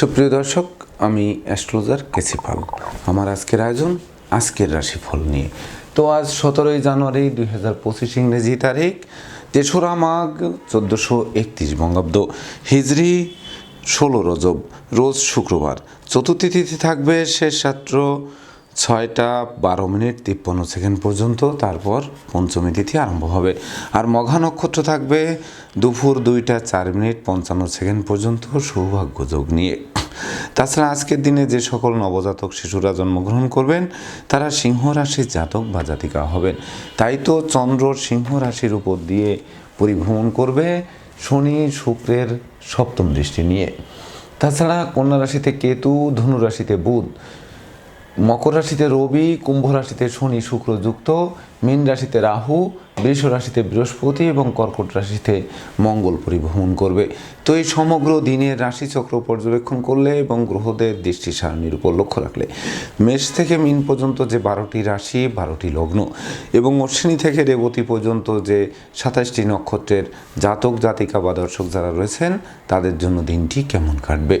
সুপ্রিয় দর্শক, আমি অ্যাস্ট্রোলজার কেসিপাল আমার আজকের আয়োজন আজকের রাশিফল নিয়ে। তো আজ সতেরোই জানুয়ারি দুই হাজার পঁচিশ ইংরেজি তারিখ, তেসরা মাঘ চোদ্দোশো একত্রিশ বঙ্গাব্দ। হিজড়ি ষোলো রজব, রোজ শুক্রবার। চতুর্থী তিথি থাকবে শেষ রাত্র ছয়টা বারো মিনিট তিপ্পান্ন সেকেন্ড পর্যন্ত, তারপর পঞ্চমী তিথি আরম্ভ হবে। আর মঘা নক্ষত্র থাকবে দুপুর দুইটা চার মিনিট পঞ্চান্ন সেকেন্ড পর্যন্ত সৌভাগ্য যোগ নিয়ে। তাছাড়া আজকের দিনে যে সকল নবজাতক শিশুরা জন্মগ্রহণ করবেন, তারা সিংহ রাশির জাতক বা জাতিকা হবেন। তাই তো চন্দ্র সিংহ রাশির উপর দিয়ে পরিভ্রমণ করবে শনি শুক্রের সপ্তম দৃষ্টি নিয়ে। তাছাড়া কন্যা রাশিতে কেতু, ধনু রাশিতে বুধ। মকর রাশিতে রবি, কুম্ভ রাশিতে শনি, শুক্র যুক্ত, মীন রাশিতে রাহু, বৃষ রাশিতে বৃহস্পতি এবং কর্কট রাশিতে মঙ্গল পরিভ্রমণ করবে। তো এই সমগ্র দিনের রাশিচক্র পর্যবেক্ষণ করলে এবং গ্রহদের দৃষ্টি সারণীর উপর লক্ষ্য রাখলে মেষ থেকে মিন পর্যন্ত যে বারোটি রাশি, বারোটি লগ্ন এবং অশ্বিনী থেকে রেবতী পর্যন্ত যে সাতাশটি নক্ষত্রের জাতক, জাতিকা বা দর্শক যারা রয়েছেন, তাদের জন্য দিনটি কেমন কাটবে?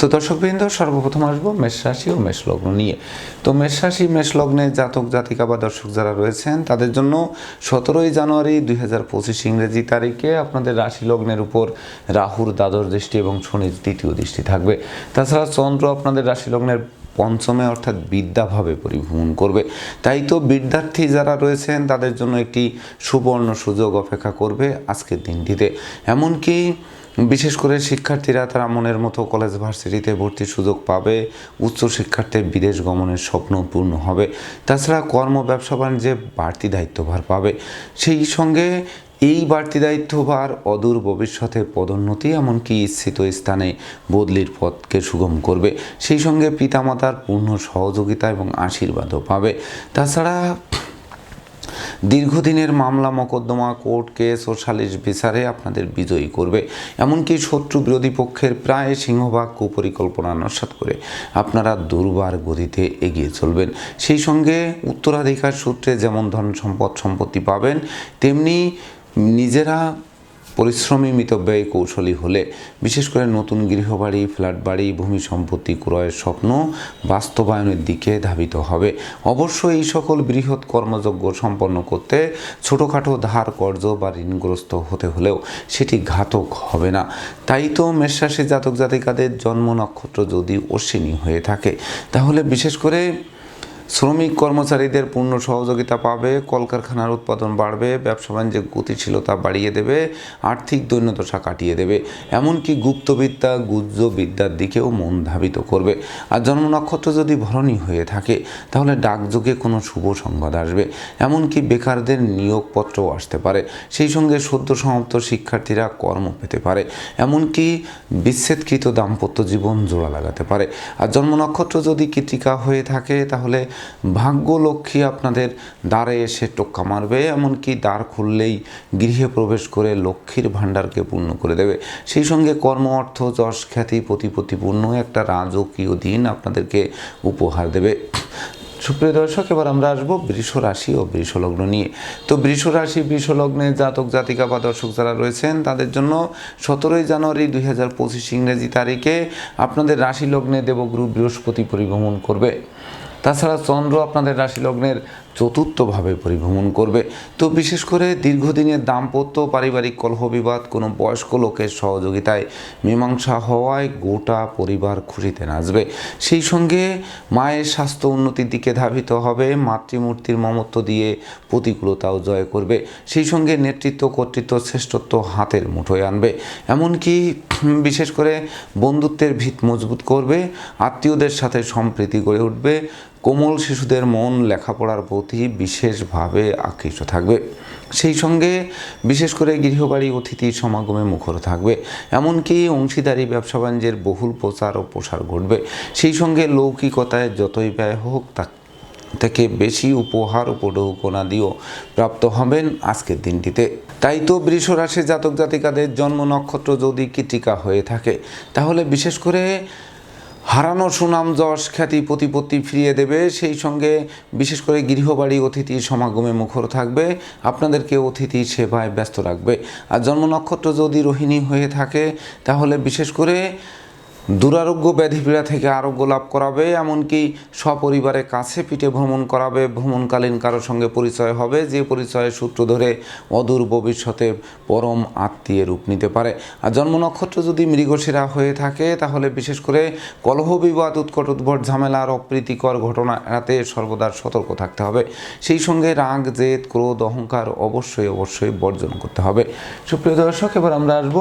তো দর্শকবৃন্দ, সর্বপ্রথম আসব মেষ রাশি ও মেষ লগ্ন নিয়ে। তো মেষ রাশি, মেষ লগ্নে জাতক, জাতিকা বা দর্শক যারা রয়েছেন, তাদের জন্য সতেরোই জানুয়ারি দুই হাজার পঁচিশ ইংরেজি তারিখে আপনাদের রাশি লগ্নের উপর রাহুর দ্বাদশ দৃষ্টি এবং শনির তৃতীয় দৃষ্টি থাকবে। তাছাড়া চন্দ্র আপনাদের রাশি লগ্নের পঞ্চমে অর্থাৎ বিদ্যাভাবে পরিভ্রমণ করবে। তাই তো বিদ্যার্থী যারা রয়েছেন, তাদের জন্য একটি সুবর্ণ সুযোগ অপেক্ষা করবে আজকের দিনটিতে। এমনকি বিশেষ করে শিক্ষার্থীরা তারা মনের মতো কলেজ ভার্সিটিতে ভর্তির সুযোগ পাবে। উচ্চ শিক্ষার্থীর বিদেশ গমনের স্বপ্ন পূর্ণ হবে। তাছাড়া কর্ম, ব্যবসা, বাণিজ্যে বাড়তি দায়িত্বভার পাবে। সেই সঙ্গে এই বাড়তি দায়িত্বভার অদূর ভবিষ্যতে পদোন্নতি এমনকি ইচ্ছিত স্থানে বদলির পথকে সুগম করবে। সেই সঙ্গে পিতামাতার পূর্ণ সহযোগিতা এবং আশীর্বাদও পাবে। তাছাড়া দীর্ঘদিনের মামলা মোকদ্দমা কোর্ট কেস ও সালিশ বিচারে আপনাদের বিজয়ী করবে। এমনকি শত্রু বিরোধী পক্ষের প্রায় সিংহভাগ কুপরিকল্পনা নস্বাত করে আপনারা দুর্বার গতিতে এগিয়ে চলবেন। সেই সঙ্গে উত্তরাধিকার সূত্রে যেমন ধন সম্পদ সম্পত্তি পাবেন, তেমনি নিজেরা পরিশ্রমী মিতব্যয়ী কৌশলী হলে, বিশেষ করে নতুন গৃহবাড়ি ফ্ল্যাট বাড়ি ভূমি সম্পত্তি ক্রয়ের স্বপ্ন বাস্তবায়নের দিকে ধাবিত হবে। অবশ্য এই সকল বৃহৎ কর্মযজ্ঞ সম্পন্ন করতে ছোটোখাটো ধার কর্য বা ঋণগ্রস্ত হতে হলেও সেটি ঘাতক হবে না। তাই তো মেষরাশি জাতক জাতিকাদের জন্ম নক্ষত্র যদি অশ্বিনী হয়ে থাকে, তাহলে বিশেষ করে শ্রমিক কর্মচারীদের পূর্ণ সহযোগিতা পাবে, কলকারখানার উৎপাদন বাড়বে, ব্যবসা বাণিজ্যের গতিশীলতা বাড়িয়ে দেবে, আর্থিক দৈন্যদশা কাটিয়ে দেবে। এমনকি গুপ্তবিদ্যা গুজ্জ বিদ্যার দিকেও মন ধাবিত করবে। আর জন্ম নক্ষত্র যদি ভরণী হয়ে থাকে, তাহলে ডাকযোগে কোনো শুভ সংবাদ আসবে। এমনকি বেকারদের নিয়োগপত্রও আসতে পারে। সেই সঙ্গে সদ্য সমাপ্ত শিক্ষার্থীরা কর্ম পেতে পারে। এমনকি বিচ্ছেদকৃত দাম্পত্য জীবন জোড়া লাগাতে পারে। আর জন্ম নক্ষত্র যদি কৃতিকা হয়ে থাকে, তাহলে ভাগ্যলক্ষ্মী আপনাদের দ্বারে এসে টোক্কা মারবে, এমনকি দ্বার খুললেই গৃহে প্রবেশ করে লক্ষ্মীর ভাণ্ডারকে পূর্ণ করে দেবে। সেই সঙ্গে কর্ম, অর্থ, যশ, খ্যাতি প্রতিপত্তিপূর্ণ একটা রাজকীয় দিন আপনাদেরকে উপহার দেবে। সুপ্রিয় দর্শক, এবার আমরা আসব বৃষ রাশি ও বৃষ লগ্ন নিয়ে। তো বৃষ রাশি, বৃষ লগ্নে জাতক, জাতিকা বা দর্শক যারা রয়েছেন, তাদের জন্য সতেরোই জানুয়ারি দুই হাজার পঁচিশ ইংরেজি তারিখে আপনাদের রাশি লগ্নে দেবগুরু বৃহস্পতি পরিভ্রমণ করবে। তাছাড়া চন্দ্র আপনাদের রাশি লগ্নের চতুর্থভাবে পরিভ্রমণ করবে। তো বিশেষ করে দীর্ঘদিনের দাম্পত্য পারিবারিক কলহ বিবাদ কোনো বয়স্ক লোকের সহযোগিতায় মীমাংসা হওয়ায় গোটা পরিবার খুশিতে নাচবে। সেই সঙ্গে মায়ের স্বাস্থ্য উন্নতির দিকে ধাবিত হবে, মাতৃমূর্তির মমত্ব দিয়ে প্রতিকূলতাও জয় করবে। সেই সঙ্গে নেতৃত্ব, কর্তৃত্ব, শ্রেষ্ঠত্ব হাতের মুঠোয় আনবে। এমনকি বিশেষ করে বন্ধুত্বের ভিত মজবুত করবে, আত্মীয়দের সাথে সম্প্রীতি গড়ে উঠবে কোমল শিশুদের মন লেখাপড়ার প্রতি বিশেষভাবে আকৃষ্ট থাকবে। সেই সঙ্গে বিশেষ করে গৃহবাড়ি অতিথি সমাগমে মুখর থাকবে। এমনকি অংশীদারি, ব্যবসা বাণিজ্যের বহুল প্রচার ও প্রসার ঘটবে। সেই সঙ্গে লৌকিকতায় যতই ব্যয় হোক তা থেকে বেশি উপহার ও পৌকোনাদিও প্রাপ্ত হবেন আজকের দিনটিতে। তাই তো বৃষ রাশি জাতক জাতিকাদের জন্ম নক্ষত্র যদি কীটিকা হয়ে থাকে, তাহলে বিশেষ করে হারানো সুনাম যশ খ্যাতি প্রতিপত্তি ফিরিয়ে দেবে। সেই সঙ্গে বিশেষ করে গৃহবাড়ি অতিথি সমাগমে মুখর থাকবে। আপনাদেরকে অতিথি সেবায় ব্যস্ত রাখবে। আর জন্ম নক্ষত্র যদি রোহিণী হয়ে থাকে, তাহলে বিশেষ করে দুরারোগ্য ব্যাধি পীড়া থেকে আরোগ্য লাভ করাবে, এমনকি সপরিবারে কাছে পিঠে ভ্রমণ করাবে, ভ্রমণকালীন কারোর সঙ্গে পরিচয় হবে, যে পরিচয়ের সূত্র ধরে অদূর ভবিষ্যতে পরম আত্মীয় রূপ নিতে পারে। আর জন্ম নক্ষত্র যদি মৃগশিরা হয়ে থাকে, তাহলে বিশেষ করে কলহ বিবাদ, উৎকট উদ্ভট ঝামেলা আর অপ্রীতিকর ঘটনা এড়াতে সর্বদা সতর্ক থাকতে হবে। সেই সঙ্গে রাগ, জেদ, ক্রোধ, অহংকার অবশ্যই অবশ্যই বর্জন করতে হবে। সুপ্রিয় দর্শক, এবার আমরা আসব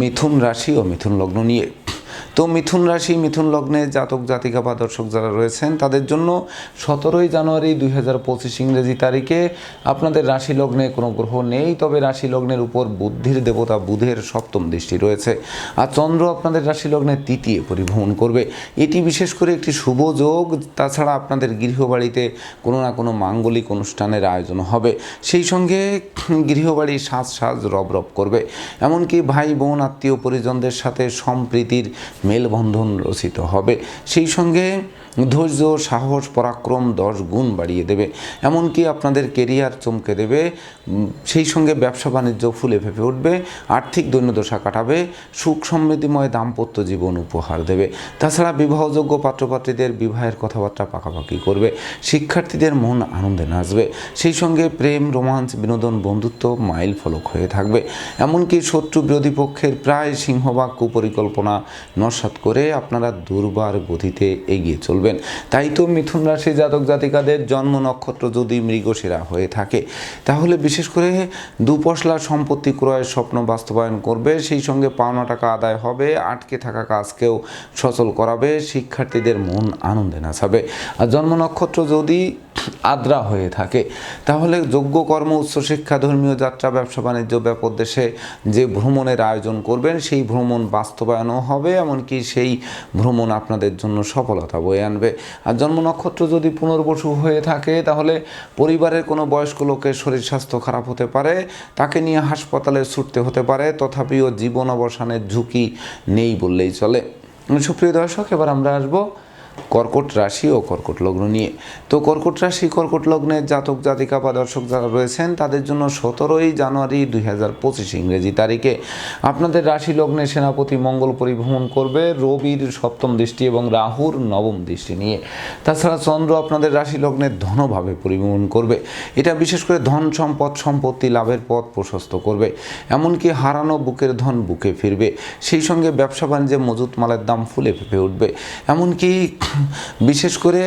মিথুন রাশি ও মিথুন লগ্ন নিয়ে। তো মিথুন রাশি, মিথুন লগ্নে জাতক, জাতিকা বা দর্শক যারা রয়েছেন, তাদের জন্য সতেরোই জানুয়ারি দুই হাজার পঁচিশ ইংরেজি তারিখে আপনাদের রাশি লগ্নে কোনো গ্রহ নেই, তবে রাশি লগ্নের উপর বুদ্ধির দেবতা বুধের সপ্তম দৃষ্টি রয়েছে। আর চন্দ্র আপনাদের রাশি লগ্নে তৃতীয় পরিভ্রমণ করবে। এটি বিশেষ করে একটি শুভ যোগ, তাছাড়া আপনাদের গৃহবাড়িতে কোনো না কোনো মাঙ্গলিক অনুষ্ঠানের আয়োজন হবে। সেই সঙ্গে গৃহবাড়ি সাজ সাজ রব রব করবে। এমনকি ভাই, বোন, আত্মীয় পরিজনদের সাথে সম্প্রীতির মেলবন্ধন রচিত হবে। সেই সঙ্গে ধৈর্য, সাহস, পরাক্রম দশ গুণ বাড়িয়ে দেবে। এমনকি আপনাদের কেরিয়ার চমকে দেবে। সেই সঙ্গে ব্যবসা বাণিজ্য ফুলে ফেপে উঠবে। আর্থিক দৈন্যদশা কাটাবে। সুখ সমৃদ্ধিময় দাম্পত্য জীবন উপহার দেবে। তাছাড়া বিবাহযোগ্য পাত্রপাত্রীদের বিবাহের কথাবার্তা পাকাপাকি করবে। শিক্ষার্থীদের মন আনন্দে নাচবে। সেই সঙ্গে প্রেম, রোমাঞ্চ, বিনোদন, বন্ধুত্ব মাইল ফলক হয়ে থাকবে। এমনকি শত্রু বিরোধী পক্ষের প্রায় সিংহভাগ কুপরিকল্পনা নস্বাত করে আপনারা দুর্বার গতিতে এগিয়ে চলবেন তাই তো মিথুন রাশি জাতক জাতিকাদের জন্ম নক্ষত্র যদি মৃগশিরা হয়ে থাকে, তাহলে বিশেষ করে দুপশলা সম্পত্তি ক্রয়ের স্বপ্ন বাস্তবায়ন করবে, সেই সঙ্গে পাওনা টাকা আদায় হবে, আটকে থাকা কাজকেও সচল করাবে, শিক্ষার্থীদের মন আনন্দে নাচাবে। আর জন্ম নক্ষত্র যদি আদ্রা হয়ে থাকে, তাহলে যোগ্য কর্ম উচ্চশিক্ষা ধর্মীয় যাত্রা, ব্যবসা বাণিজ্য, ব্যাপক দেশে যে ভ্রমণের আয়োজন করবেন, সেই ভ্রমণ বাস্তবায়নও হবে, এমনকি সেই ভ্রমণ আপনাদের জন্য সফলতা বয়ে আনবে। আর জন্ম নক্ষত্র যদি পুনর্বসু হয়ে থাকে, তাহলে পরিবারের কোনো বয়স্ক লোকের শরীর স্বাস্থ্য খারাপ হতে পারে, তাকে নিয়ে হাসপাতালে ছুটতে হতে পারে, তথাপিও জীবন অবসানের ঝুঁকি নেই বললেই চলে। সুপ্রিয় দর্শক, এবার আমরা আসব কর্কট রাশি ও কর্কট লগ্ন নিয়ে। তো কর্কট রাশি, কর্কট লগ্নের জাতক, জাতিকা বা দর্শক যারা রয়েছেন, তাদের জন্য সতেরোই জানুয়ারি দুই হাজার পঁচিশ ইংরেজি তারিখে আপনাদের রাশি লগ্নে সেনাপতি মঙ্গল পরিভ্রমণ করবে, রবির সপ্তম দৃষ্টি এবং রাহুর নবম দৃষ্টি নিয়ে। তাছাড়া চন্দ্র আপনাদের রাশি লগ্নের ধনভাবে পরিভ্রমণ করবে। এটা বিশেষ করে ধন সম্পদ, সম্পত্তি, লাভের পথ প্রশস্ত করবে। এমনকি হারানো বুকের ধন বুকে ফিরবে। সেই সঙ্গে ব্যবসা বাণিজ্যে মজুত মালের দাম ফুলে ফেপে উঠবে। এমনকি বিশেষ করে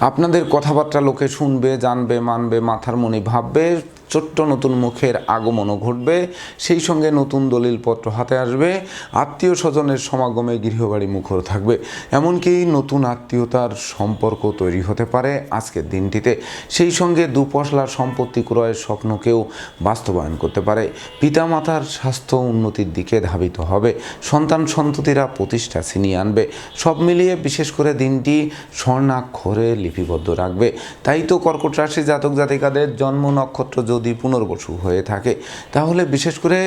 আপনাদের কথাবার্তা লোকে শুনবে জানবে মানবে মাথার মনি ভাববে ছোট্ট নতুন মুখের আগমনও ঘটবে। সেই সঙ্গে নতুন দলিলপত্র হাতে আসবে। আত্মীয় স্বজনের সমাগমে গৃহবাড়ি মুখর থাকবে। এমনকি নতুন আত্মীয়তার সম্পর্ক তৈরি হতে পারে আজকের দিনটিতে। সেই সঙ্গে দুপশলার সম্পত্তি ক্রয়ের স্বপ্নকেও বাস্তবায়ন করতে পারে। পিতামাতার স্বাস্থ্য উন্নতির দিকে ধাবিত হবে। সন্তান সন্ততিরা প্রতিষ্ঠা ছিনিয়ে আনবে। সব মিলিয়ে বিশেষ করে দিনটি স্বর্ণাক্ষরে লিপিবদ্ধ রাখবে। তাই তো কর্কট রাশি জাতক জাতিকাদের জন্ম নক্ষত্র যদি পুনর্বসু হয়ে থাকে, তাহলে বিশেষ করে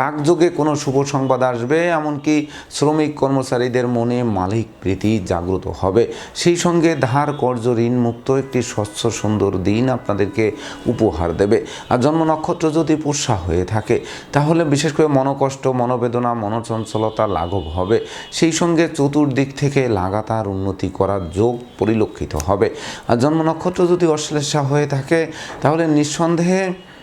ডাকযোগে কোনো শুভ সংবাদ আসবে, এমনকি শ্রমিক কর্মচারীদের মনে মালিক প্রীতি জাগ্রত হবে। সেই সঙ্গে ধার কর্য ঋণ মুক্ত একটি স্বচ্ছ, সুন্দর দিন আপনাদেরকে উপহার দেবে। আর জন্ম নক্ষত্র যদি পুষ্যা হয়ে থাকে, তাহলে বিশেষ করে মনোকষ্ট, মনোবেদনা, মনোচঞ্চলতা লাঘব হবে। সেই সঙ্গে চতুর্দিক থেকে লাগাতার উন্নতি করার যোগ পরিলক্ষিত হবে। আর জন্ম নক্ষত্র যদি অশ্লেষা হয়ে থাকে, তাহলে নিঃসন্দেহে সন্দেহে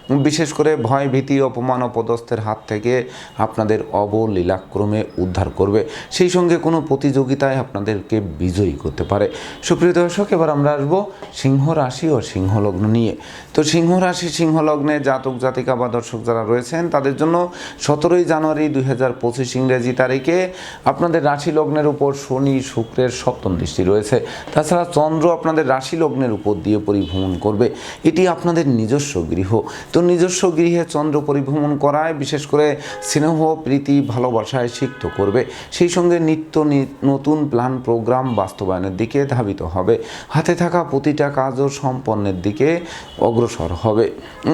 বিশেষ করে ভয় ভীতি অপমান অপদস্থের হাত থেকে আপনাদের অবলীলাক্রমে উদ্ধার করবে। সেই সঙ্গে কোনো প্রতিযোগিতায় আপনাদেরকে বিজয়ী করতে পারে। সুপ্রিয় দর্শক, এবার আমরা আসব সিংহ রাশি ও সিংহ লগ্ন নিয়ে। তো সিংহ রাশি সিংহ লগ্নে জাতক, জাতিকা বা দর্শক যারা রয়েছেন, তাদের জন্য সতেরোই জানুয়ারি দুই হাজার পঁচিশ ইংরেজি তারিখে আপনাদের রাশি লগ্নের উপর শনি, শুক্রের সপ্তম দৃষ্টি রয়েছে। তাছাড়া চন্দ্র আপনাদের রাশি লগ্নের উপর দিয়ে পরিভ্রমণ করবে। এটি আপনাদের নিজস্ব গৃহ। তো নিজস্ব গৃহে চন্দ্র পরিভ্রমণ করায়, বিশেষ করে স্নেহ, প্রীতি, ভালোবাসায় সিক্ত করবে। সেই সঙ্গে নিত্য নতুন প্ল্যান, প্রোগ্রাম বাস্তবায়নের দিকে ধাবিত হবে। হাতে থাকা প্রতিটা কাজও সম্পন্নের দিকে অগ্রসর হবে।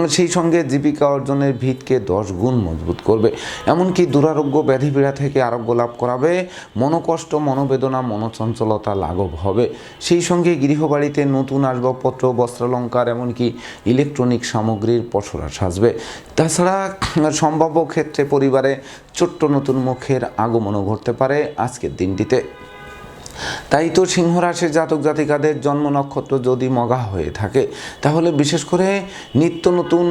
সেই সঙ্গে জীবিকা অর্জনের ভিতকে দশ গুণ মজবুত করবে। এমনকি দুরারোগ্য ব্যাধি পীড়া থেকে আরোগ্য লাভ করাবে। মনোকষ্ট, মনোবেদনা, মনোচঞ্চলতা লাঘব হবে। সেই সঙ্গে গৃহবাড়িতে নতুন আসবাবপত্র, বস্ত্রালঙ্কার, এমনকি ইলেকট্রনিক সামগ্রীর পসরা সাজবে। তাছাড়া সম্ভাব্য ক্ষেত্রে পরিবারে ছোট্ট নতুন মুখের আগমনও ঘটতে পারে আজকের দিনটিতে। তাই তো সিংহ রাশির জাতক জাতিকাদের জন্ম নক্ষত্র যদি মগা হয়ে থাকে, তাহলে বিশেষ করে নিত্য নতুন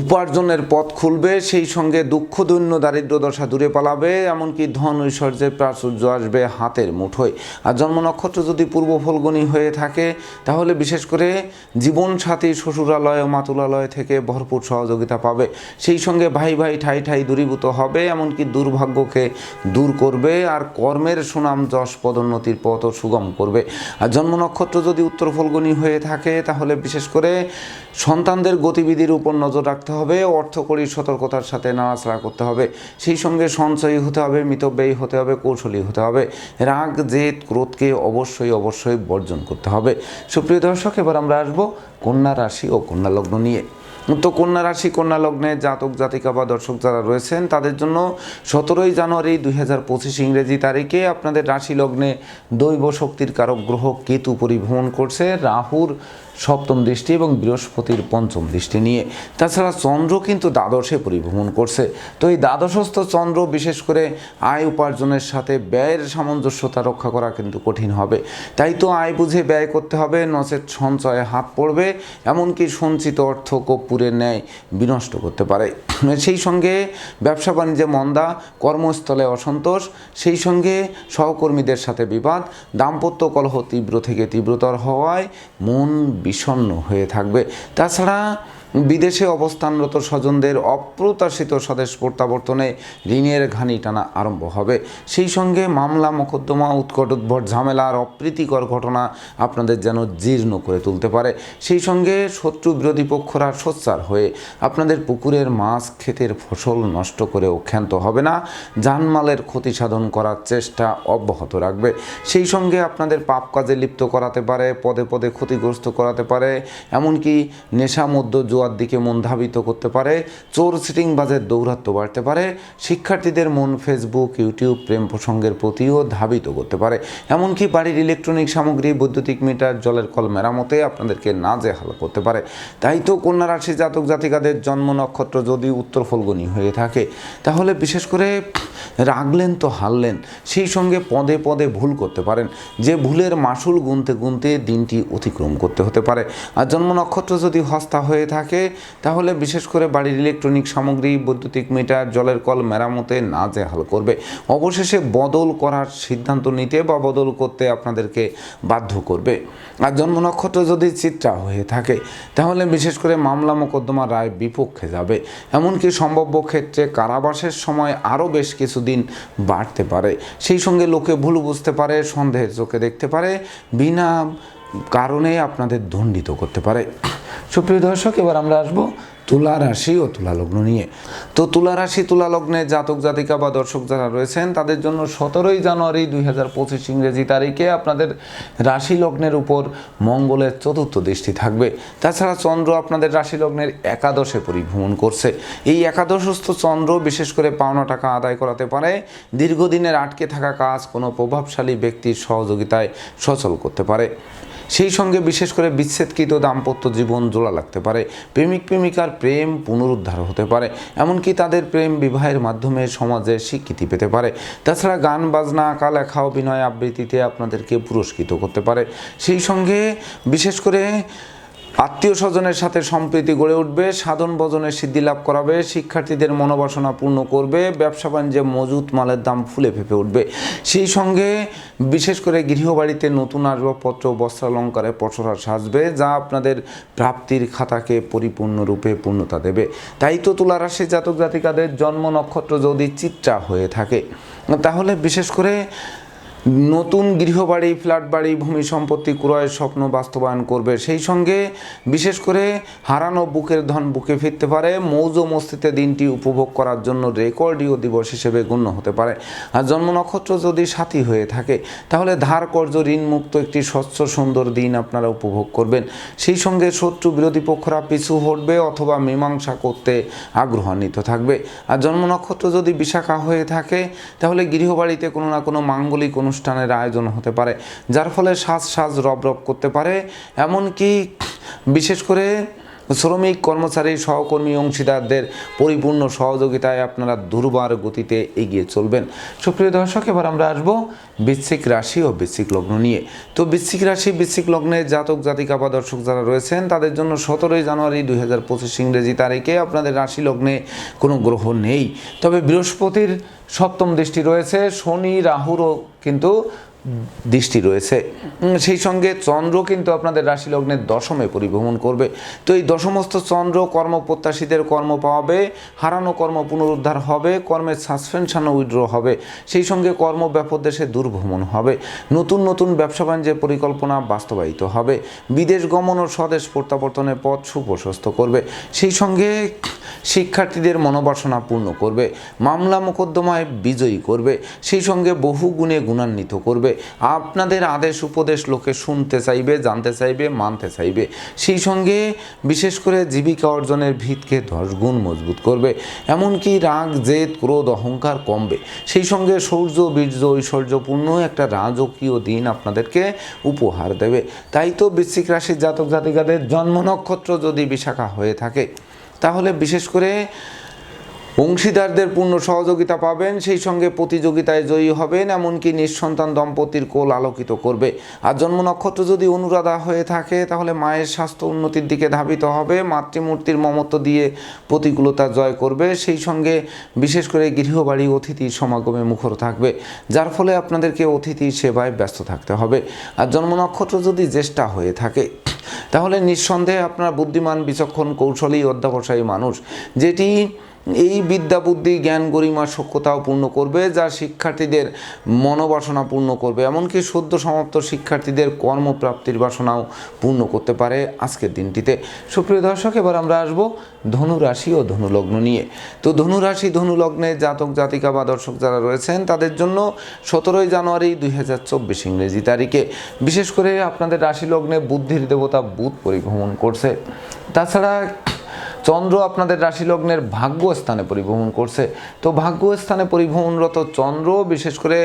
উপার্জনের পথ খুলবে, সেই সঙ্গে দুঃখ, দৈন্য, দারিদ্র দশা দূরে পালাবে, এমনকি ধন ঐশ্বর্যের প্রাচুর্য আসবে হাতের মুঠোয়। আর জন্ম নক্ষত্র যদি পূর্ব ফলগুনি হয়ে থাকে, তাহলে বিশেষ করে জীবন সাথী শ্বশুরালয় ও মাতুলালয় থেকে ভরপুর সহযোগিতা পাবে। সেই সঙ্গে ভাই ভাই, ঠাই ঠাই দূরীভূত হবে, এমনকি দুর্ভাগ্যকে দূর করবে, আর কর্মের সুনাম যশ পদোন্নতির পথও সুগম করবে। আর জন্ম নক্ষত্র যদি উত্তর ফলগুনি হয়ে থাকে, তাহলে বিশেষ করে সন্তানদের গতিবিধির উপর নজর রাখতে হবে অর্থকরী সতর্কতার সাথে নাড়াচাড়া করতে হবে। সেই সঙ্গে সঞ্চয়ী হতে হবে, মিতব্যয়ী হতে হবে, কৌশলী হতে হবে। রাগ, জেদ, ক্রোধকে অবশ্যই অবশ্যই বর্জন করতে হবে। সুপ্রিয় দর্শক, এবার আমরা আসব কন্যা রাশি ও কন্যা লগ্ন নিয়ে। তো কন্যা রাশি, কন্যা লগ্নে জাতক, জাতিকা বা দর্শক যারা রয়েছেন, তাদের জন্য সতেরোই জানুয়ারি দুই হাজার পঁচিশ ইংরেজি তারিখে আপনাদের রাশি লগ্নে দৈব শক্তির কারক গ্রহ কেতু পরিভ্রমণ করছে। রাহুর সপ্তম দৃষ্টি এবং বৃহস্পতির পঞ্চম দৃষ্টি নিয়ে। তাছাড়া চন্দ্র কিন্তু দ্বাদশে পরিভ্রমণ করছে। তো এই দ্বাদশস্থ চন্দ্র বিশেষ করে আয় উপার্জনের সাথে ব্যয়ের সামঞ্জস্যতা রক্ষা করা কিন্তু কঠিন হবে। তাই তো আয় বুঝে ব্যয় করতে হবে নচেত সঞ্চয়ে হাত পড়বে, এমনকি সঞ্চিত অর্থ কর্পূরের ন্যায় বিনষ্ট করতে পারে। সেই সঙ্গে ব্যবসা বাণিজ্যে মন্দা, কর্মস্থলে অসন্তোষ, সেই সঙ্গে সহকর্মীদের সাথে বিবাদ, দাম্পত্য কলহ তীব্র থেকে তীব্রতর হওয়ায় মন বিষণ্ণ হয়ে থাকবে। তাছাড়া বিদেশে অবস্থানরত স্বজনদের অপ্রত্যাশিত স্বদেশ প্রত্যাবর্তনে ঋণের ঘানি টানা আরম্ভ হবে। সেই সঙ্গে মামলা, মোকদ্দমা, উৎকট উদ্ভট ঝামেলা আর অপ্রীতিকর ঘটনা আপনাদের যেন জীর্ণ করে তুলতে পারে। সেই সঙ্গে শত্রু বিরোধী পক্ষরা সোচ্চার হয়ে আপনাদের পুকুরের মাছ, ক্ষেতের ফসল নষ্ট করেও ক্ষান্ত হবে না। জানমালের ক্ষতি সাধন করার চেষ্টা অব্যাহত রাখবে। সেই সঙ্গে আপনাদের পাপ কাজে লিপ্ত করাতে পারে, পদে পদে ক্ষতিগ্রস্ত করাতে পারে। এমনকি নেশা মধ্য জোয়ার দিকে মন ধাবিত করতে পারে, চোর সিটিংবাজের দৌরাত্ম্য বাড়তে পারে, শিক্ষার্থীদের মন ফেসবুক, ইউটিউব, প্রেম প্রসঙ্গের প্রতিও ধাবিত করতে পারে। এমনকি বাড়ির ইলেকট্রনিক সামগ্রী, বৈদ্যুতিক মিটার, জলের কল মেরামতে আপনাদেরকে নাজেহাল করতে পারে। তাই তো কন্যা রাশি জাতক জাতিকাদের জন্ম নক্ষত্র যদি উত্তর ফলগুনি হয়ে থাকে, তাহলে বিশেষ করে রাগলেন তো হারলেন, সেই সঙ্গে পদে পদে ভুল করতে পারেন। যে ভুলের মাসুল গুনতে গুনতে দিনটি অতিক্রম করতে হতে পারে। আর জন্ম নক্ষত্র যদি হস্তা হয়ে থাকে তাহলে বিশেষ করে বাড়ির ইলেকট্রনিক সামগ্রী, বৈদ্যুতিক মিটার, জলের কল মেরামতে নাজেহাল করবে। অবশেষে বদল করার সিদ্ধান্ত নিতে বা বদল করতে আপনাদেরকে বাধ্য করবে। আর জন্ম নক্ষত্র যদি চিত্রা হয়ে থাকে, তাহলে বিশেষ করে মামলা মোকদ্দমা রায় বিপক্ষে যাবে। এমনকি সম্ভাব্য ক্ষেত্রে কারাবাসের সময় আরও বেশ কিছুদিন বাড়তে পারে। সেই সঙ্গে লোকে ভুল বুঝতে পারে, সন্দেহের চোখে দেখতে পারে। বিনা কারণে আপনাদের দণ্ডিত করতে পারে। সুপ্রিয় দর্শক, এবার আমরা আসব তুলা রাশি ও তুলা লগ্ন নিয়ে। তো তুলা রাশি, তুলা লগ্নে জাতক, জাতিকা বা দর্শক যারা রয়েছেন, তাদের জন্য সতেরোই জানুয়ারি দুই হাজার পঁচিশ ইংরেজি তারিখে আপনাদের রাশি লগ্নের উপর মঙ্গলের চতুর্থ দৃষ্টি থাকবে। তাছাড়া চন্দ্র আপনাদের রাশি লগ্নের একাদশে পরিভ্রমণ করছে। এই একাদশস্থ চন্দ্র বিশেষ করে পাওনা টাকা আদায় করাতে পারে। দীর্ঘদিনের আটকে থাকা কাজ কোনো প্রভাবশালী ব্যক্তির সহযোগিতায় সচল করতে পারে। সেই সঙ্গে বিশেষ করে বিচ্ছেদকৃত দাম্পত্য জীবন জোড়া লাগতে পারে, প্রেমিক প্রেমিকার প্রেম পুনরুদ্ধার হতে পারে, এমনকি তাদের প্রেম বিবাহের মাধ্যমে সমাজে স্বীকৃতি পেতে পারে। তাছাড়া গান, বাজনা আঁকা লেখা অভিনয় আবৃত্তিতে আপনাদেরকে পুরস্কৃত করতে পারে। সেই সঙ্গে বিশেষ করে আত্মীয় স্বজনের সাথে সম্প্রীতি গড়ে উঠবে, সাধন ভজনের সিদ্ধি লাভ করাবে, শিক্ষার্থীদের মনোবাসনা পূর্ণ করবে, ব্যবসা বাণিজ্যে মজুত মালের দাম ফুলে ফেপে উঠবে। সেই সঙ্গে বিশেষ করে গৃহবাড়িতে নতুন আসবাবপত্র, বস্ত্রালঙ্কারে পসরা সাজবে, যা আপনাদের প্রাপ্তির খাতাকে পরিপূর্ণরূপে পূর্ণতা দেবে। তাই তো তুলা রাশি জাতক জাতিকাদের জন্ম নক্ষত্র যদি চিত্রা হয়ে থাকে। তাহলে বিশেষ করে নতুন গৃহবাড়ি ফ্ল্যাট বাড়ি ভূমি সম্পত্তি ক্রয়ের স্বপ্ন বাস্তবায়ন করবে। সেই সঙ্গে বিশেষ করে হারানো বুকের ধন বুকে ফিরতে পারে। মৌজ মস্তিতে দিনটি উপভোগ করার জন্য রেকর্ডীয় দিবস হিসেবে গণ্য হতে পারে। আর জন্ম নক্ষত্র যদি সাথী হয়ে থাকে, তাহলে ধার কর্য ঋণমুক্ত একটি স্বচ্ছ সুন্দর দিন আপনারা উপভোগ করবেন। সেই সঙ্গে শত্রু বিরোধী পক্ষরা পিছু হটবে অথবা মীমাংসা করতে আগ্রহান্বিত থাকবে। আর জন্ম নক্ষত্র যদি বিশাখা হয়ে থাকে, তাহলে গৃহবাড়িতে কোনো না কোনো মাঙ্গলিক অনুষ্ঠানের আয়োজন হতে পারে, যার ফলে সাজ সাজ রব রব করতে পারে। এমনকি বিশেষ করে শ্রমিক, কর্মচারী, সহকর্মী, অংশীদারদের পরিপূর্ণ সহযোগিতায় আপনারা দুর্বার গতিতে এগিয়ে চলবেন। সুপ্রিয় দর্শক, এবার আমরা আসব বৃশ্চিক রাশি ও বৃশ্চিক লগ্ন নিয়ে। তো বৃশ্চিক রাশি, বৃশ্চিক লগ্নে জাতক, জাতিকা বা দর্শক যারা রয়েছেন, তাদের জন্য সতেরোই জানুয়ারি দুই হাজার পঁচিশ ইংরেজি তারিখে আপনাদের রাশি লগ্নে কোনো গ্রহ নেই। তবে বৃহস্পতির সপ্তম দৃষ্টি রয়েছে, শনি, রাহুরও কিন্তু দৃষ্টি রয়েছে। সেই সঙ্গে চন্দ্র কিন্তু আপনাদের রাশি লগ্নের দশমে পরিভ্রমণ করবে। তো এই দশমস্ত চন্দ্র কর্মপ্রত্যাশীদের কর্ম পাওয়াবে, হারানো কর্ম পুনরুদ্ধার হবে, কর্মের সাসপেনশন উইড্র হবে। সেই সঙ্গে কর্ম ব্যাপক দেশে দুর্ভ্রমণ হবে। নতুন নতুন ব্যবসা বাণিজ্যের পরিকল্পনা বাস্তবায়িত হবে। বিদেশ গমন ও স্বদেশ প্রত্যাবর্তনের পথ সুপ্রশস্ত করবে। সেই সঙ্গে শিক্ষার্থীদের মনোবাসনা পূর্ণ করবে। মামলা মোকদ্দমায় বিজয়ী করবে। সেই সঙ্গে বহু গুণে গুণান্বিত করবে। আপনাদের আদেশ, উপদেশ লোকে শুনতে চাইবে, জানতে চাইবে, মানতে চাইবে। সেই সঙ্গে বিশেষ করে জীবিকা অর্জনের ভিতকে দশ গুণ মজবুত করবে। এমনকি রাগ, জেদ, ক্রোধ, অহংকার কমবে। সেই সঙ্গে শৌর্য বীর্য, ঐশ্বর্যপূর্ণ একটা রাজকীয় দিন আপনাদেরকে উপহার দেবে। তাই তো বৃশ্চিক রাশির জাতক জাতিকাদের জন্ম নক্ষত্র যদি বিশাখা হয়ে থাকে, তাহলে বিশেষ করে অংশীদারদের পূর্ণ সহযোগিতা পাবেন, সেই সঙ্গে প্রতিযোগিতায় জয়ী হবেন, এমনকি নিঃসন্তান দম্পতির কোল আলোকিত করবে। আর জন্ম নক্ষত্র যদি অনুরাধা হয়ে থাকে, তাহলে মায়ের স্বাস্থ্য উন্নতির দিকে ধাবিত হবে। মাতৃমূর্তির মমত্ব দিয়ে প্রতিকূলতা জয় করবে। সেই সঙ্গে বিশেষ করে গৃহবাড়ি অতিথির সমাগমে মুখর থাকবে, যার ফলে আপনাদেরকে অতিথি সেবায় ব্যস্ত থাকতে হবে। আর জন্ম নক্ষত্র যদি জ্যেষ্ঠা হয়ে থাকে, তাহলে নিঃসন্দেহে আপনার বুদ্ধিমান, বিচক্ষণ, কৌশলী, অধ্যাবসায়ী মানুষ, যেটি এই বিদ্যা, বুদ্ধি, জ্ঞান, গরিমা সক্ষতাও পূর্ণ করবে, যা শিক্ষার্থীদের মনোবাসনা পূর্ণ করবে। এমনকি সদ্য সমাপ্ত শিক্ষার্থীদের কর্মপ্রাপ্তির বাসনাও পূর্ণ করতে পারে আজকের দিনটিতে। সুপ্রিয় দর্শক, এবার আমরা আসব ধনু রাশি ও ধনু লগ্ন নিয়ে। তো ধনু রাশি ধনু লগ্নে জাতক, জাতিকা বা দর্শক যারা রয়েছেন, তাদের জন্য সতেরোই জানুয়ারি দুই হাজার চব্বিশ ইংরেজি তারিখে। বিশেষ করে আপনাদের রাশি লগ্নে বুদ্ধির দেবতা বুধ পরিভ্রমণ করছে। তাছাড়া চন্দ্র আপনাদের রাশি লগ্নের ভাগ্য স্থানে পরিভ্রমণ করছে। তো ভাগ্য স্থানে পরিভ্রমণরত চন্দ্র বিশেষ করে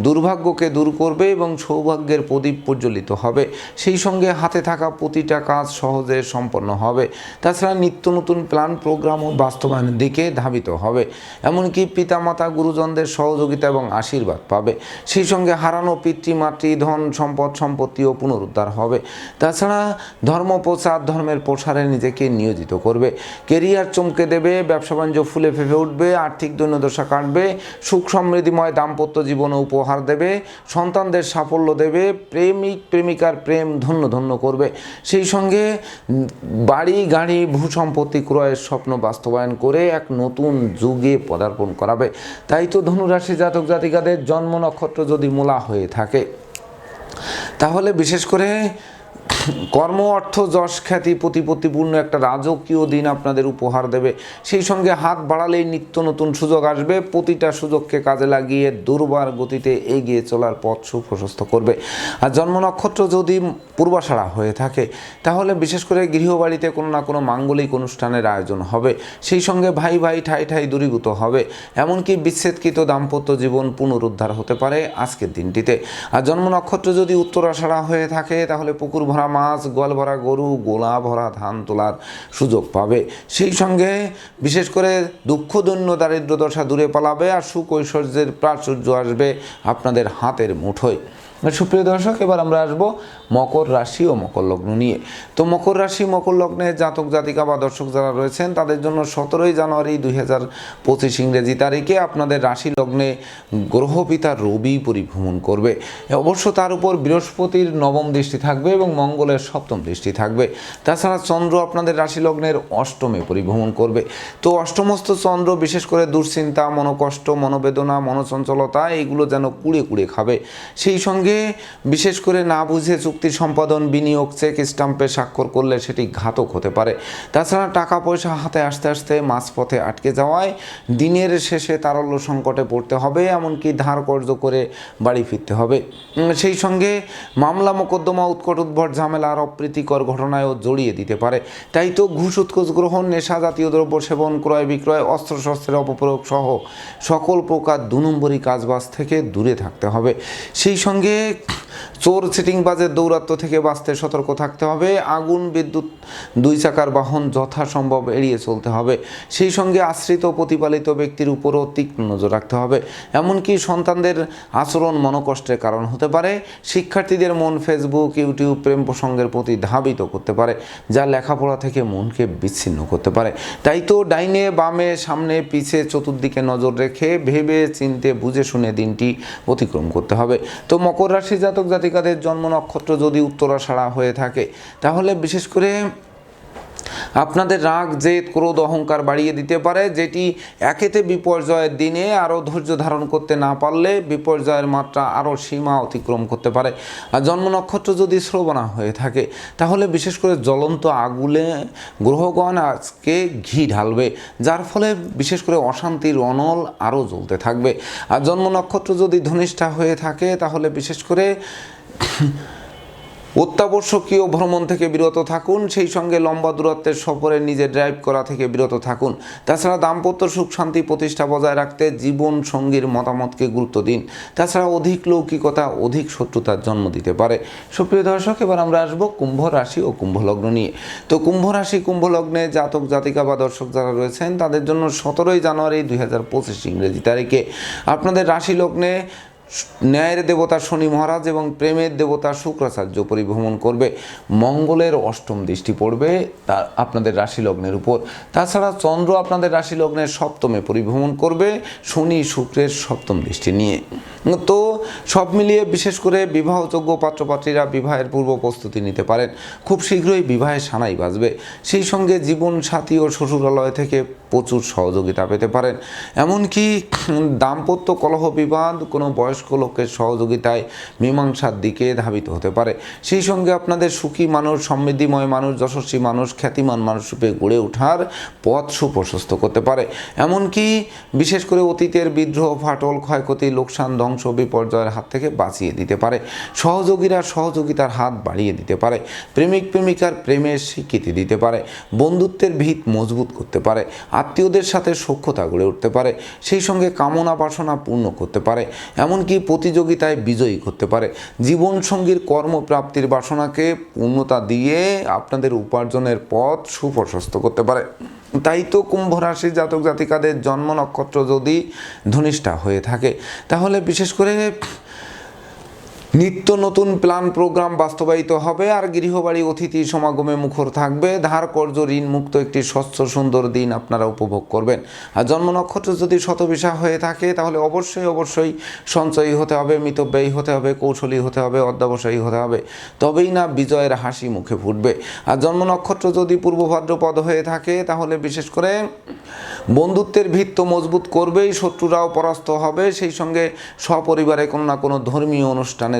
দুর্ভাগ্যকে দূর করবে এবং সৌভাগ্যের প্রদীপ প্রজ্বলিত হবে। সেই সঙ্গে হাতে থাকা প্রতিটা কাজ সহজে সম্পন্ন হবে। তাছাড়া নিত্য নতুন প্ল্যান, প্রোগ্রাম ও বাস্তবায়নের দিকে ধাবিত হবে। এমনকি পিতামাতা, গুরুজনদের সহযোগিতা এবং আশীর্বাদ পাবে। সেই সঙ্গে হারানো পিতৃমাতৃ ধন, সম্পদ, সম্পত্তিও পুনরুদ্ধার হবে। তাছাড়া ধর্ম প্রচার ধর্মের প্রসারে নিজেকে নিয়োজিত করবে। কেরিয়ার চমকে দেবে, ব্যবসা বাণিজ্য ফুলে ফেপে উঠবে, আর্থিক দৈন্যদশা কাটবে, সুখ সমৃদ্ধিময় দাম্পত্য জীবনে উপহার দেবে, সন্তানদের সাফল্য দেবে, প্রেমিক প্রেমিকার প্রেম ধন্য ধন্য করবে। সেই সঙ্গে বাড়ি, গাড়ি ভূ সম্পত্তি ক্রয়ের স্বপ্ন বাস্তবায়ন করে এক নতুন যুগে পদার্পণ করাবে। তাই তো ধনুরাশি জাতক জাতিকাদের জন্ম নক্ষত্র যদি মূলা হয়ে থাকে। তাহলে বিশেষ করে কর্ম, অর্থ, যশ, খ্যাতি, প্রতিপত্তিপূর্ণ একটা রাজকীয় দিন আপনাদের উপহার দেবে। সেই সঙ্গে হাত বাড়ালেই নিত্য নতুন সুযোগ আসবে। প্রতিটা সুযোগকে কাজে লাগিয়ে দুর্বার গতিতে এগিয়ে চলার পথ সুপ্রশস্ত করবে। আর জন্ম নক্ষত্র যদি পূর্বাষাড়া হয়ে থাকে, তাহলে বিশেষ করে গৃহবাড়িতে কোনো না কোনো মাঙ্গলিক অনুষ্ঠানের আয়োজন হবে। সেই সঙ্গে ভাই ভাই, ঠাই ঠাই দূরীভূত হবে। এমনকি বিচ্ছেদকৃত দাম্পত্য জীবন পুনরুদ্ধার হতে পারে আজকের দিনটিতে। আর জন্ম নক্ষত্র যদি উত্তরাষাড়া হয়ে থাকে, তাহলে পুকুর ভরা মাছ, গোয়াল ভরা গরু, গোলা ভরা ধান তোলার সুযোগ পাবে। সেই সঙ্গে বিশেষ করে দুঃখ দৈন্য দারিদ্র দশা দূরে পালাবে আর সুখ ঐশ্বর্যের প্রাচুর্য আসবে আপনাদের হাতের মুঠোয়। সুপ্রিয় দর্শক, এবার আমরা আসব মকর রাশি ও মকর লগ্ন নিয়ে। তো মকর রাশি, মকর লগ্নে জাতক, জাতিকা বা দর্শক যারা রয়েছেন, তাদের জন্য সতেরোই জানুয়ারি দুই হাজার পঁচিশ ইংরেজি তারিখে আপনাদের রাশি লগ্নে গ্রহপিতা রবি পরিভ্রমণ করবে। অবশ্য তার উপর বৃহস্পতির নবম দৃষ্টি থাকবে এবং মঙ্গলের সপ্তম দৃষ্টি থাকবে। তাছাড়া চন্দ্র আপনাদের রাশি লগ্নের অষ্টমে পরিভ্রমণ করবে। তো অষ্টমস্ত চন্দ্র, বিশেষ করে দুশ্চিন্তা, মনোকষ্ট, মনোবেদনা, মনোচঞ্চলতা এইগুলো যেন কুড়ে কুড়ে খাবে। সেই সঙ্গে বিশেষ করে না বুঝে চুক্তি সম্পাদন, বিনিয়োগ, চেক স্টাম্পে স্বাক্ষর করলে সেটি ঘাতক হতে পারে। তাছাড়া টাকা পয়সা হাতে আসতে আসতে মাঝপথে আটকে যাওয়ায় দিনের শেষে তারল্য সংকটে পড়তে হবে, এমনকি ধার কর্য করে বাড়ি ফিরতে হবে। সেই সঙ্গে মামলা মোকদ্দমা, উৎকট উদ্ভট ঝামেলা আর অপ্রীতিকর ঘটনায়ও জড়িয়ে দিতে পারে। তাই তো ঘুষ, উৎকোচ গ্রহণ, নেশা জাতীয় দ্রব্য সেবন, ক্রয় বিক্রয়, অস্ত্রশস্ত্রের অপপ্রয়োগ সহ সকল প্রকার দু নম্বরী কাজবাজ থেকে দূরে থাকতে হবে। সেই সঙ্গে চোর সিটিং সিটিংবাজের দৌরাত্ম থেকে বাঁচতে সতর্ক থাকতে হবে। আগুন, বিদ্যুৎ, দুই চাকার বাহন যথাসম্ভব এড়িয়ে চলতে হবে। সেই সঙ্গে আশ্রিত প্রতিপালিত ব্যক্তির উপরও তীক্ষ্ণ নজর রাখতে হবে। এমনকি সন্তানদের আচরণ মনোকষ্টের কারণ হতে পারে। শিক্ষার্থীদের মন ফেসবুক ইউটিউব প্রেম প্রসঙ্গের প্রতি ধাবিত করতে পারে, যা লেখাপড়া থেকে মনকে বিচ্ছিন্ন করতে পারে। তাই তো ডাইনে, বামে, সামনে, পিছে, চতুর্দিকে নজর রেখে ভেবে চিনতে বুঝে শুনে দিনটি অতিক্রম করতে হবে। তো মকর রাশি জাতক জাতিকাদের জন্ম নক্ষত্র যদি উত্তরাষাড়া হয়ে থাকে তাহলে বিশেষ করে আপনাদের রাগ, জেদ, ক্রোধ, অহংকার বাড়িয়ে দিতে পারে, যেটি একেতে বিপর্যয়ের দিনে আরও ধৈর্য ধারণ করতে না পারলে বিপর্যয়ের মাত্রা আরও সীমা অতিক্রম করতে পারে। আর জন্ম নক্ষত্র যদি শ্রবণা হয়ে থাকে, তাহলে বিশেষ করে জ্বলন্ত আগুলে গ্রহগণ আজকে ঘি ঢালবে, যার ফলে বিশেষ করে অশান্তির অনল আরও জ্বলতে থাকবে। আর জন্ম নক্ষত্র যদি ধনিষ্ঠা হয়ে থাকে, তাহলে বিশেষ করে অত্যাবশ্যকীয় ভ্রমণ থেকে বিরত থাকুন, সেই সঙ্গে লম্বা দূরত্বের সফরে নিজে ড্রাইভ করা থেকে বিরত থাকুন। তাছাড়া দাম্পত্য সুখ শান্তি প্রতিষ্ঠা বজায় রাখতে জীবন সঙ্গীর মতামতকে গুরুত্ব দিন। তাছাড়া অধিক লৌকিকতা, অধিক শত্রুতার জন্ম দিতে পারে। সুপ্রিয় দর্শক, এবার আমরা আসব কুম্ভ রাশি ও কুম্ভ লগ্ন নিয়ে। তো কুম্ভ রাশি, কুম্ভ লগ্নে জাতক, জাতিকা বা দর্শক যারা রয়েছেন, তাদের জন্য সতেরোই জানুয়ারি দুই হাজার পঁচিশ ইংরেজি তারিখে। আপনাদের রাশি লগ্নে ন্যায়ের দেবতা শনি মহারাজ এবং প্রেমের দেবতা শুক্রাচার্য পরিভ্রমণ করবে। মঙ্গলের অষ্টম দৃষ্টি পড়বে তা আপনাদের রাশি লগ্নের উপর। তাছাড়া চন্দ্র আপনাদের রাশি লগ্নের সপ্তমে পরিভ্রমণ করবে শনি শুক্রের সপ্তম দৃষ্টি নিয়ে। তো সব মিলিয়ে বিশেষ করে বিবাহযোগ্য পাত্রপাত্রীরা বিবাহের পূর্ব প্রস্তুতি নিতে পারেন। খুব শীঘ্রই বিবাহের সানাই বাজবে। সেই সঙ্গে জীবন সাথী ও শ্বশুরালয় থেকে প্রচুর সহযোগিতা পেতে পারেন। এমনকি দাম্পত্য কলহ বিবাদ, কোনো বয়স্ক লোকের সহযোগিতায় মীমাংসার দিকে ধাবিত হতে পারে। সেই সঙ্গে আপনাদের সুখী মানুষ, সমৃদ্ধিময় মানুষ, যশস্বী মানুষ, খ্যাতিমান মানুষ রূপে গড়ে ওঠার পথ সুপ্রশস্ত করতে পারে। এমনকি বিশেষ করে অতীতের বিদ্রোহ, ফাটল, ক্ষয়ক্ষতি, লোকসান, ধ্বংস, বিপর্যয়ের হাত থেকে বাঁচিয়ে দিতে পারে। সহযোগীরা সহযোগিতার হাত বাড়িয়ে দিতে পারে। প্রেমিক প্রেমিকার প্রেমের স্বীকৃতি দিতে পারে। বন্ধুত্বের ভিত মজবুত করতে পারে। আত্মীয়দের সাথে সক্ষতা গড়ে উঠতে পারে। সেই সঙ্গে কামনা বাসনা পূর্ণ করতে পারে। এমনকি প্রতিযোগিতায় বিজয়ী করতে পারে। জীবনসঙ্গীর কর্মপ্রাপ্তির বাসনাকে পূর্ণতা দিয়ে আপনাদের উপার্জনের পথ সুপ্রশস্ত করতে পারে। তাই তো কুম্ভ রাশি জাতক জাতিকাদের জন্ম নক্ষত্র যদি ধনিষ্ঠা হয়ে থাকে, তাহলে বিশেষ করে নিত্য নতুন প্ল্যান প্রোগ্রাম বাস্তবায়িত হবে আর গৃহবাড়ি অতিথি সমাগমে মুখর থাকবে। ধার কর্য ঋণ মুক্ত একটি স্বচ্ছ সুন্দর দিন আপনারা উপভোগ করবেন। আর জন্ম নক্ষত্র যদি শতবিশা হয়ে থাকে, তাহলে অবশ্যই অবশ্যই সঞ্চয়ী হতে হবে, মিতব্যয়ী হতে হবে, কৌশলী হতে হবে, অধ্যাবসায়ী হতে হবে। তবেই না বিজয়ের হাসি মুখে ফুটবে। আর জন্ম নক্ষত্র যদি পূর্ব ভাদ্রপদ হয়ে থাকে, তাহলে বিশেষ করে বন্ধুত্বের ভিত্ত মজবুত করবেই, শত্রুরাও পরাস্ত হবে। সেই সঙ্গে সপরিবারে কোনো না কোনো ধর্মীয় অনুষ্ঠানে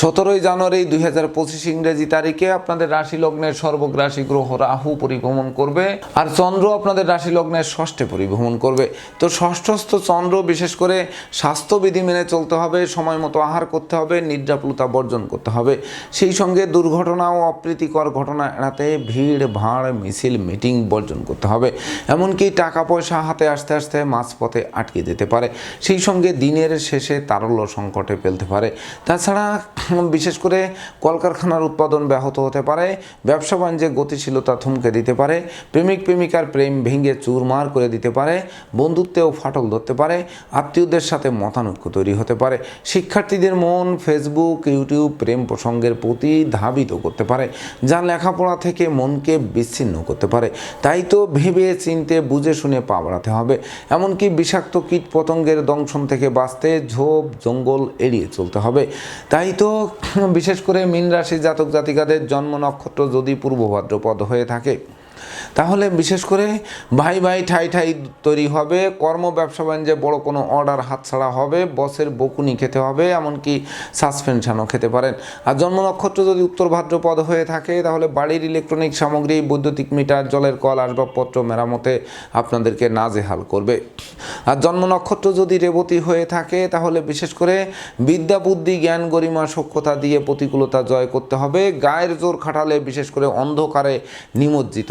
সতেরোই জানুয়ারি দুই হাজার পঁচিশ ইংরেজি তারিখে আপনাদের রাশি লগ্নের সর্বগ্রাসী গ্রহ রাহু পরিভ্রমণ করবে আর চন্দ্র আপনাদের রাশি লগ্নের ষষ্ঠে পরিভ্রমণ করবে। তো ষষ্ঠস্থ চন্দ্র বিশেষ করে স্বাস্থ্যবিধি মেনে চলতে হবে, সময় মতো আহার করতে হবে, নিদ্রাপ্লুতা বর্জন করতে হবে। সেই সঙ্গে দুর্ঘটনা ও অপ্রীতিকর ঘটনা এড়াতে ভিড়, ভাড়, মিছিল, মিটিং বর্জন করতে হবে। এমনকি টাকা পয়সা হাতে আসতে আসতে মাঝপথে আটকে যেতে পারে। সেই সঙ্গে দিনের শেষে তারল্য সংকটে ফেলতে পারে। তাছাড়া বিশেষ করে কলকারখানার উৎপাদন ব্যাহত হতে পারে, ব্যবসা বাণিজ্যে গতিশীলতা থমকে দিতে পারে, প্রেমিক প্রেমিকার প্রেম ভেঙে চুরমার করে দিতে পারে, বন্ধুত্বেও ফাটল ধরতে পারে, আত্মীয়দের সাথে মতানৈক্য তৈরি হতে পারে, শিক্ষার্থীদের মন ফেসবুক, ইউটিউব, প্রেম প্রসঙ্গের প্রতি ধাবিত করতে পারে, যা লেখাপড়া থেকে মনকে বিচ্ছিন্ন করতে পারে। তাই তো ভেবে চিনতে বুঝে শুনে পা বাড়াতে হবে। এমনকি বিষাক্ত কীট পতঙ্গের দংশন থেকে বাঁচতে ঝোপ, জঙ্গল এড়িয়ে চলতে হবে। তাই তো বিশেষ করে মীন রাশি জাতক জাতিকাদের জন্ম নক্ষত্র যদি পূর্ব ভাদ্রপদ হয়ে থাকে তাহলে বিশেষ করে ভাই ভাই ঠাই ঠাই তৈরি হবে, কর্ম ব্যবসা বাণিজ্যে বড় কোনো অর্ডার হাতছাড়া হবে বসের বকুনি খেতে হবে, এমনকি সাসপেনশনও খেতে পারেন। আর জন্ম নক্ষত্র যদি উত্তর ভাদ্রপদ হয়ে থাকে, তাহলে বাড়ির ইলেকট্রনিক সামগ্রী, বৈদ্যুতিক মিটার, জলের কল, আসবাবপত্র মেরামতে আপনাদেরকে নাজেহাল করবে। আর জন্ম নক্ষত্র যদি রেবতী হয়ে থাকে, তাহলে বিশেষ করে বিদ্যা, বুদ্ধি, জ্ঞান, গরিমা, সক্ষতা দিয়ে প্রতিকূলতা জয় করতে হবে। গায়ের জোর খাটালে বিশেষ করে অন্ধকারে নিমজ্জিত